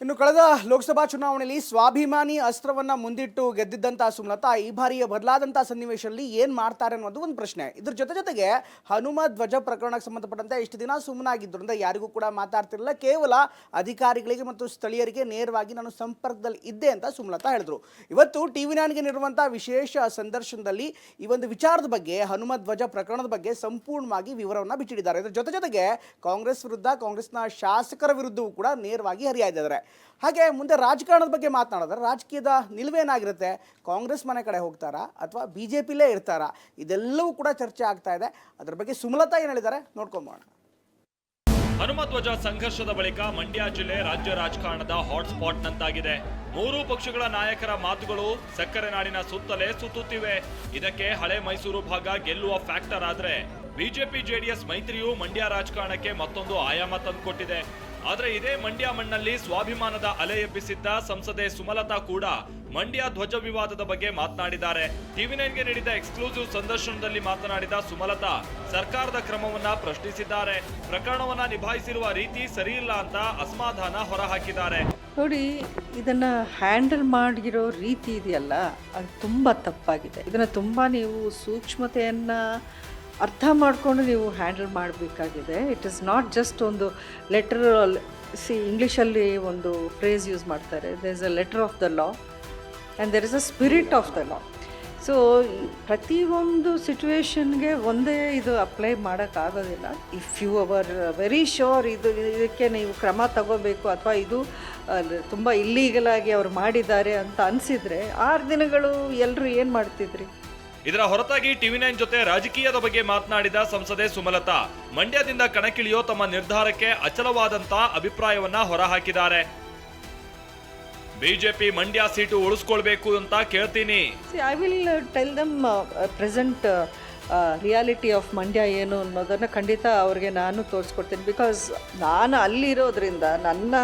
ಇನ್ನು ಕಳೆದ ಲೋಕಸಭಾ ಚುನಾವಣೆಯಲ್ಲಿ ಸ್ವಾಭಿಮಾನಿ ಅಸ್ತ್ರವನ್ನ ಮುಂದಿಟ್ಟು ಗೆದ್ದಿದ್ದಂಥ ಸುಮಲತಾ, ಈ ಬಾರಿಯ ಬದಲಾದಂಥ ಸನ್ನಿವೇಶದಲ್ಲಿ ಏನು ಮಾಡ್ತಾರೆ ಅನ್ನೋದು ಒಂದು ಪ್ರಶ್ನೆ. ಇದ್ರ ಜೊತೆ ಜೊತೆಗೆ ಹನುಮ ಧ್ವಜ ಪ್ರಕರಣಕ್ಕೆ ಸಂಬಂಧಪಟ್ಟಂತೆ ಇಷ್ಟು ದಿನ ಸುಮ್ಮನಾಗಿದ್ದರಿಂದ ಯಾರಿಗೂ ಕೂಡ ಮಾತಾಡ್ತಿರಲಿಲ್ಲ. ಕೇವಲ ಅಧಿಕಾರಿಗಳಿಗೆ ಮತ್ತು ಸ್ಥಳೀಯರಿಗೆ ನೇರವಾಗಿ ನಾನು ಸಂಪರ್ಕದಲ್ಲಿ ಇದ್ದೆ ಅಂತ ಸುಮಲತಾ ಹೇಳಿದ್ರು. ಇವತ್ತು ಟಿವಿ ನೈನ್ಗೆ ನೀಡುವಂಥ ವಿಶೇಷ ಸಂದರ್ಶನದಲ್ಲಿ ಈ ಒಂದು ವಿಚಾರದ ಬಗ್ಗೆ, ಹನುಮ ಧ್ವಜ ಪ್ರಕರಣದ ಬಗ್ಗೆ ಸಂಪೂರ್ಣವಾಗಿ ವಿವರವನ್ನು ಬಿಚ್ಚಿಡಿದ್ದಾರೆ ಇದರ ಜೊತೆ ಜೊತೆಗೆ ಕಾಂಗ್ರೆಸ್ ವಿರುದ್ಧ ಕಾಂಗ್ರೆಸ್ನ ಶಾಸಕರ ವಿರುದ್ಧವೂ ಕೂಡ ನೇರವಾಗಿ ಹರಿಯಾಯ್ದಿದ್ದಾರೆ ಹಾಗೆ ಮುಂದೆ ರಾಜಕಾರಣದ ಬಗ್ಗೆ ಮಾತನಾಡಿದ್ರೆ ರಾಜಕೀಯದ ನಿಲುವೇನಾಗಿರುತ್ತೆ? ಕಾಂಗ್ರೆಸ್ ಮನೆ ಕಡೆ ಹೋಗ್ತಾರಾ? ಅಥವಾ ಬಿ ಜೆ ಪಿಲೇ ಇರ್ತಾರಾ? ಇದೆಲ್ಲವೂ ಕೂಡ ಚರ್ಚೆ ಆಗ್ತಾ ಇದೆ. ಅದ್ರ ಬಗ್ಗೆ ಸುಮಲತಾ ಏನು ಹೇಳಿದ್ದಾರೆ? ನೋಡ್ಕೊಂಬೋಣ ಹನುಮಧ್ವಜ ಸಂಘರ್ಷದ ಬಳಿಕ ಮಂಡ್ಯ ಜಿಲ್ಲೆ ರಾಜ್ಯ ರಾಜಕಾರಣದ ಹಾಟ್ಸ್ಪಾಟ್ ನಂತಾಗಿದೆ. ಮೂರು ಪಕ್ಷಗಳ ನಾಯಕರ ಮಾತುಗಳು ಸಕ್ಕರೆ ನಾಡಿನ ಸುತ್ತಲೇ ಸುತ್ತುತ್ತಿವೆ. ಇದಕ್ಕೆ ಹಳೆ ಮೈಸೂರು ಭಾಗ ಗೆಲ್ಲುವ ಫ್ಯಾಕ್ಟರ್ ಆದ್ರೆ ಬಿಜೆಪಿ ಜೆಡಿಎಸ್ ಮೈತ್ರಿಯು ಮಂಡ್ಯ ರಾಜಕಾರಣಕ್ಕೆ ಮತ್ತೊಂದು ಆಯಾಮ ತಂದುಕೊಟ್ಟಿದೆ. ಆದ್ರೆ ಇದೇ ಮಂಡ್ಯ ಮಣ್ಣಲ್ಲಿ ಸ್ವಾಭಿಮಾನದ ಅಲೆ ಎಬ್ಬಿಸಿದ್ದ ಸಂಸದೆ ಸುಮಲತಾ ಕೂಡ ಮಂಡ್ಯ ಧ್ವಜ ವಿವಾದದ ಬಗ್ಗೆ ಮಾತನಾಡಿದ್ದಾರೆ. ಟಿವಿ ನೈನ್ಗೆ ನೀಡಿದ ಎಕ್ಸ್ಕ್ಲೂಸಿವ್ ಸಂದರ್ಶನದಲ್ಲಿ ಮಾತನಾಡಿದ ಸುಮಲತಾ, ಸರ್ಕಾರದ ಕ್ರಮವನ್ನ ಪ್ರಶ್ನಿಸಿದ್ದಾರೆ. ಪ್ರಕರಣವನ್ನ ನಿಭಾಯಿಸಿರುವ ರೀತಿ ಸರಿಯಿಲ್ಲ ಅಂತ ಅಸಮಾಧಾನ ಹೊರಹಾಕಿದ್ದಾರೆ. ನೋಡಿ, ಇದನ್ನ ಹ್ಯಾಂಡಲ್ ಮಾಡಿರೋ ರೀತಿ ಇದೆಯಲ್ಲ, ಅದು ತುಂಬ ತಪ್ಪಾಗಿದೆ. ಇದನ್ನ ತುಂಬ ನೀವು ಸೂಕ್ಷ್ಮತೆಯನ್ನು ಅರ್ಥ ಮಾಡಿಕೊಂಡು ನೀವು ಹ್ಯಾಂಡಲ್ ಮಾಡಬೇಕಾಗಿದೆ. ಇಟ್ ಇಸ್ ನಾಟ್ ಜಸ್ಟ್ ಒಂದು ಲೆಟರ್ ಸಿ ಇಂಗ್ಲೀಷಲ್ಲಿ ಒಂದು ಫ್ರೇಸ್ ಯೂಸ್ ಮಾಡ್ತಾರೆ. There is a letter of the law and there is a spirit of the law so ಪ್ರತಿಯೊಂದು ಸಿಚುವೇಶನ್ಗೆ ಒಂದೇ ಇದು ಅಪ್ಲೈ ಮಾಡೋಕ್ಕಾಗೋದಿಲ್ಲ. If you are very sure ಇದು, ಇದಕ್ಕೆ ನೀವು ಕ್ರಮ ತಗೋಬೇಕು ಅಥವಾ ಇದು ತುಂಬ ಇಲ್ಲೀಗಲಾಗಿ ಅವ್ರು ಮಾಡಿದ್ದಾರೆ ಅಂತ ಅನಿಸಿದರೆ, ಆರು ದಿನಗಳು ಎಲ್ಲರೂ ಏನು ಮಾಡ್ತಿದ್ರಿ? ಇದರ ಹೊರತಾಗಿ ಟಿವಿ ನೈನ್ ಜೊತೆ ರಾಜಕೀಯದ ಬಗ್ಗೆ ಮಾತನಾಡಿದ ಸಂಸದೆ ಸುಮಲತಾ, ಮಂಡ್ಯದಿಂದ ಕಣಕ್ಕಿಳಿಯೋ ತಮ್ಮ ನಿರ್ಧಾರಕ್ಕೆ ಅಚಲವಾದಂತಹ ಅಭಿಪ್ರಾಯವನ್ನ ಹೊರಹಾಕಿದ್ದಾರೆ. ಬಿಜೆಪಿ ಮಂಡ್ಯ ಸೀಟು ಉಳಿಸ್ಕೊಳ್ಬೇಕು ಅಂತ ಕೇಳ್ತೀನಿ. I will tell them present reality of Mandya ಏನು ಅನ್ನೋದನ್ನು ಖಂಡಿತ ಅವ್ರಿಗೆ ನಾನು ತೋರಿಸ್ಕೊಡ್ತೀನಿ. ಬಿಕಾಸ್ ನಾನು ಅಲ್ಲಿರೋದ್ರಿಂದ ನನ್ನ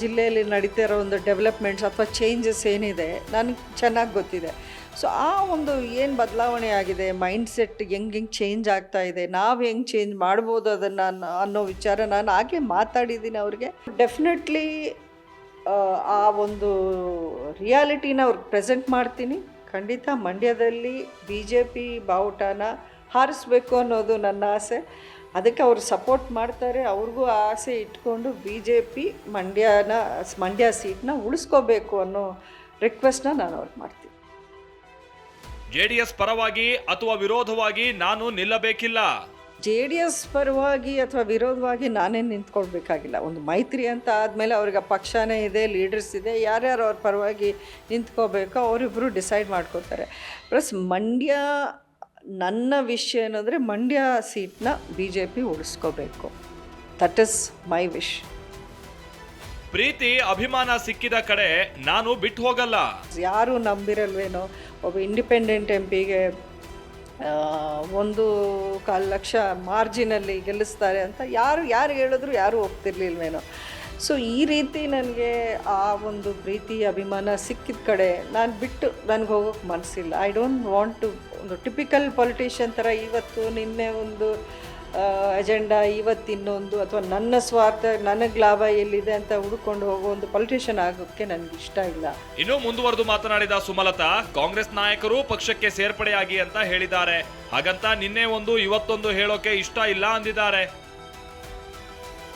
ಜಿಲ್ಲೆಯಲ್ಲಿ ನಡೀತಾ ಇರೋ ಒಂದು ಡೆವಲಪ್ಮೆಂಟ್ಸ್ ಅಥವಾ ಚೇಂಜಸ್ ಏನಿದೆ, ನನಗೆ ಚೆನ್ನಾಗಿ ಗೊತ್ತಿದೆ. ಸೊ ಆ ಒಂದು ಏನು ಬದಲಾವಣೆ ಆಗಿದೆ? ಮೈಂಡ್ ಸೆಟ್ ಹೆಂಗೆ ಹೆಂಗೆ ಚೇಂಜ್ ಆಗ್ತಾ ಇದೆ? ನಾವು ಹೆಂಗೆ ಚೇಂಜ್ ಮಾಡ್ಬೋದು ಅದನ್ನು ಅನ್ನೋ ವಿಚಾರ ನಾನು ಹಾಗೆ ಮಾತಾಡಿದ್ದೀನಿ ಅವ್ರಿಗೆ. ಡೆಫಿನೆಟ್ಲಿ ಆ ಒಂದು ರಿಯಾಲಿಟಿನ ಅವ್ರಿಗೆ ಪ್ರೆಸೆಂಟ್ ಮಾಡ್ತೀನಿ. ಖಂಡಿತ ಮಂಡ್ಯದಲ್ಲಿ ಬಿ ಜೆ ಪಿ ಬಾವುಟನ ಹಾರಿಸ್ಬೇಕು ಅನ್ನೋದು ನನ್ನ ಆಸೆ. ಅದಕ್ಕೆ ಅವರು ಸಪೋರ್ಟ್ ಮಾಡ್ತಾರೆ. ಅವ್ರಿಗೂ ಆಸೆ ಇಟ್ಕೊಂಡು ಬಿ ಜೆ ಪಿ ಮಂಡ್ಯನ, ಮಂಡ್ಯ ಸೀಟ್ನ ಉಳಿಸ್ಕೋಬೇಕು ಅನ್ನೋ ರಿಕ್ವೆಸ್ಟ್ನ ನಾನು ಅವ್ರಿಗೆ ಮಾಡ್ತೀನಿ. ಜೆಡಿಎಸ್ ಪರವಾಗಿ ಅಥವಾ ವಿರೋಧವಾಗಿ ನಾನು ನಿಲ್ಲಬೇಕಿಲ್ಲ. ಜೆ ಡಿ ಎಸ್ ಪರವಾಗಿ ಅಥವಾ ವಿರೋಧವಾಗಿ ನಾನೇನು ನಿಂತ್ಕೊಳ್ಬೇಕಾಗಿಲ್ಲ. ಒಂದು ಮೈತ್ರಿ ಅಂತ ಆದಮೇಲೆ ಅವ್ರಿಗೆ ಆ ಪಕ್ಷನೇ ಇದೆ ಲೀಡರ್ಸ್ ಇದೆ ಯಾರ್ಯಾರು ಅವ್ರ ಪರವಾಗಿ ನಿಂತ್ಕೋಬೇಕೋ ಅವರಿಬ್ಬರು ಡಿಸೈಡ್ ಮಾಡ್ಕೋತಾರೆ ಪ್ಲಸ್ ಮಂಡ್ಯ ನನ್ನ ವಿಷಯ ಏನಂದರೆ ಮಂಡ್ಯ ಸೀಟ್ನ ಬಿ ಜೆ ಪಿ ಉಳಿಸ್ಕೋಬೇಕು. ದಟ್ ಇಸ್ ಮೈ ವಿಶ್ ಪ್ರೀತಿ ಅಭಿಮಾನ ಸಿಕ್ಕಿದ ಕಡೆ ನಾನು ಬಿಟ್ಟು ಹೋಗಲ್ಲ. ಯಾರು ನಂಬಿರಲ್ವೇನೋ ಒಬ್ಬ ಇಂಡಿಪೆಂಡೆಂಟ್ ಎಂ ಪಿಗೆ ಒಂದು ಕಾಲು ಲಕ್ಷ ಮಾರ್ಜಿನಲ್ಲಿ ಗೆಲ್ಲಿಸ್ತಾರೆ ಅಂತ ಯಾರು ಯಾರು ಹೇಳಿದ್ರು ಯಾರು ಒಪ್ತಿರ್ಲಿಲ್ವೇನೋ. ಸೊ ಈ ರೀತಿ ನನಗೆ ಆ ಒಂದು ಪ್ರೀತಿ, ಅಭಿಮಾನ ಸಿಕ್ಕಿದ ಕಡೆ ನಾನು ಬಿಟ್ಟು ನನಗೆ ಹೋಗೋಕ್ಕೆ ಮನಸ್ಸಿಲ್ಲ ಐ ಡೋಂಟ್ ವಾಂಟ್ ಟು ಒಂದು ಟಿಪಿಕಲ್ ಪೊಲಿಟಿಷಿಯನ್ ಥರ ಇವತ್ತು ನಿನ್ನೆ ಒಂದು ಅಜೆಂಡಾ ಇವತ್ತಿನ್ನೊಂದು ಅಥವಾ ನನ್ನ ಸ್ವಾರ್ಥ ನನಗೆ ಲಾಭ ಎಲ್ಲಿದೆ ಅಂತ ಹುಡುಕೊಂಡು ಹೋಗೋ ಒಂದು ಪೊಲಿಟಿಷಿಯನ್ ಆಗೋಕ್ಕೆ ನನಗೆ ಇಷ್ಟ ಇಲ್ಲ. ಇನ್ನು ಮುಂದುವರೆದು ಮಾತನಾಡಿದ ಸುಮಲತಾ ಕಾಂಗ್ರೆಸ್ ನಾಯಕರು ಪಕ್ಷಕ್ಕೆ ಸೇರ್ಪಡೆಯಾಗಿ ಅಂತ ಹೇಳಿದ್ದಾರೆ. ಹಾಗಂತ ನಿನ್ನೆ ಒಂದು ಇವತ್ತೊಂದು ಹೇಳೋಕೆ ಇಷ್ಟ ಇಲ್ಲ ಅಂದಿದ್ದಾರೆ.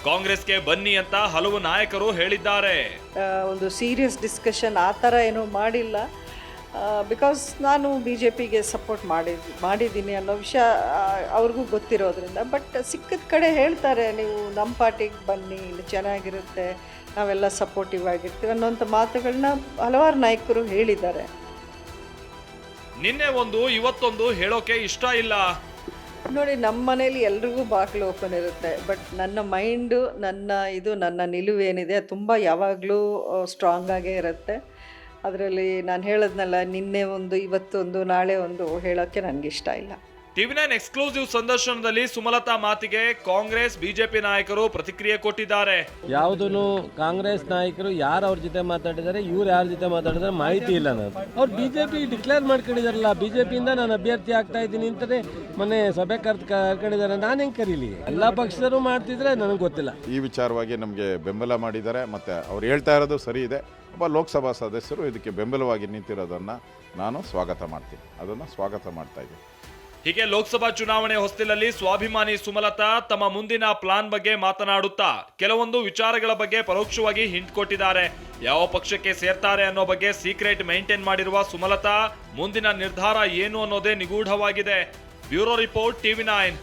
ಕಾಂಗ್ರೆಸ್ಗೆ ಬನ್ನಿ ಅಂತ ಹಲವು ನಾಯಕರು ಹೇಳಿದ್ದಾರೆ. ಒಂದು ಸೀರಿಯಸ್ ಡಿಸ್ಕಷನ್ ಆ ಥರ ಏನೂ ಮಾಡಿಲ್ಲ. ಬಿಕಾಸ್ ನಾನು ಬಿ ಜೆ ಪಿಗೆ ಸಪೋರ್ಟ್ ಮಾಡಿ ಮಾಡಿದ್ದೀನಿ ಅನ್ನೋ ವಿಷಯ ಅವ್ರಿಗೂ ಗೊತ್ತಿರೋದ್ರಿಂದ. ಬಟ್ ಸಿಕ್ಕಿದ ಕಡೆ ಹೇಳ್ತಾರೆ ನೀವು ನಮ್ಮ ಪಾರ್ಟಿಗೆ ಬನ್ನಿ ಇಲ್ಲಿ ಚೆನ್ನಾಗಿರುತ್ತೆ ನಾವೆಲ್ಲ ಸಪೋರ್ಟಿವ್ ಆಗಿರ್ತೀವಿ ಅನ್ನೋಂಥ ಮಾತುಗಳನ್ನ ಹಲವಾರು ನಾಯಕರು ಹೇಳಿದ್ದಾರೆ. ನಿನ್ನೆ ಒಂದು ಇವತ್ತೊಂದು ಹೇಳೋಕೆ ಇಷ್ಟ ಇಲ್ಲ? ನೋಡಿ ನಮ್ಮ ಮನೇಲಿ ಎಲ್ರಿಗೂ ಬಾಗಿಲು ಓಪನ್ ಇರುತ್ತೆ. ಬಟ್ ನನ್ನ ಮೈಂಡು ನನ್ನ ಇದು ನನ್ನ ನಿಲುವೇನಿದೆ ತುಂಬ ಯಾವಾಗಲೂ ಸ್ಟ್ರಾಂಗ್ ಆಗೇ ಇರುತ್ತೆ. ಅದರಲ್ಲಿ ನಾನು ಹೇಳದ್ನಲ್ಲ ನಿನ್ನೆ ಒಂದು ಇವತ್ತೊಂದು ನಾಳೆ ಒಂದು ಹೇಳೋಕ್ಕೆ ನನಗಿಷ್ಟ ಇಲ್ಲ. ಟಿವಿ ನೈನ್ ಎಕ್ಸ್ಕ್ಲೂಸಿವ್ ಸಂದರ್ಶನದಲ್ಲಿ ಸುಮಲತಾ ಮಾತಿಗೆ ಕಾಂಗ್ರೆಸ್ ಬಿಜೆಪಿ ನಾಯಕರು ಪ್ರತಿಕ್ರಿಯೆ ಕೊಟ್ಟಿದ್ದಾರೆ. ಯಾವುದೂ ಕಾಂಗ್ರೆಸ್ ನಾಯಕರು ಯಾರು ಅವ್ರ ಜೊತೆ ಮಾತಾಡಿದ್ದಾರೆ ಇವ್ರು ಯಾರ ಜೊತೆ ಮಾತಾಡಿದ್ರೆ ಮಾಹಿತಿ ಇಲ್ಲ ನಾನು ಅವ್ರು ಬಿಜೆಪಿ ಜೆ ಪಿ ಡಿಕ್ಲೇರ್ ಮಾಡ್ಕೊಂಡಿದಾರಲ್ಲ ಬಿ ಜೆ ಪಿಯಿಂದ ನಾನು ಅಭ್ಯರ್ಥಿ ಆಗ್ತಾ ಇದ್ದೀನಿ ಅಂತಾನೆ ಮೊನ್ನೆ ಸಭೆ ಕರ್ ಕರ್ಕೊಂಡಿದ್ದಾರೆ ನಾನು ಹೆಂಗೆ ಕರೀಲಿ? ಎಲ್ಲ ಪಕ್ಷದರು ಮಾಡ್ತಿದ್ರೆ ನನಗೆ ಗೊತ್ತಿಲ್ಲ. ಈ ವಿಚಾರವಾಗಿ ನಮಗೆ ಬೆಂಬಲ ಮಾಡಿದ್ದಾರೆ ಮತ್ತು ಅವ್ರು ಹೇಳ್ತಾ ಇರೋದು ಸರಿ ಇದೆ. ಒಬ್ಬ ಲೋಕಸಭಾ ಸದಸ್ಯರು ಇದಕ್ಕೆ ಬೆಂಬಲವಾಗಿ ನಿಂತಿರೋದನ್ನು ನಾನು ಸ್ವಾಗತ ಮಾಡ್ತೀನಿ. ಅದನ್ನು ಸ್ವಾಗತ ಮಾಡ್ತಾ ಇದ್ದೀನಿ. ಹೀಗೆ ಲೋಕಸಭಾ ಚುನಾವಣೆ ಹೊಸ್ತಿಲಲ್ಲಿ ಸ್ವಾಭಿಮಾನಿ ಸುಮಲತಾ ತಮ್ಮ ಮುಂದಿನ ಪ್ಲಾನ್ ಬಗ್ಗೆ ಮಾತನಾಡುತ್ತಾ ಕೆಲವೊಂದು ವಿಚಾರಗಳ ಬಗ್ಗೆ ಪರೋಕ್ಷವಾಗಿ ಹಿಂಟ್ ಕೊಟ್ಟಿದ್ದಾರೆ. ಯಾವ ಪಕ್ಷಕ್ಕೆ ಸೇರ್ತಾರೆ ಅನ್ನೋ ಬಗ್ಗೆ ಸೀಕ್ರೆಟ್ ಮೇಂಟೈನ್ ಮಾಡಿರುವ ಸುಮಲತಾ ಮುಂದಿನ ನಿರ್ಧಾರ ಏನು ಅನ್ನೋದೇ ನಿಗೂಢವಾಗಿದೆ. Bureau report TV nine.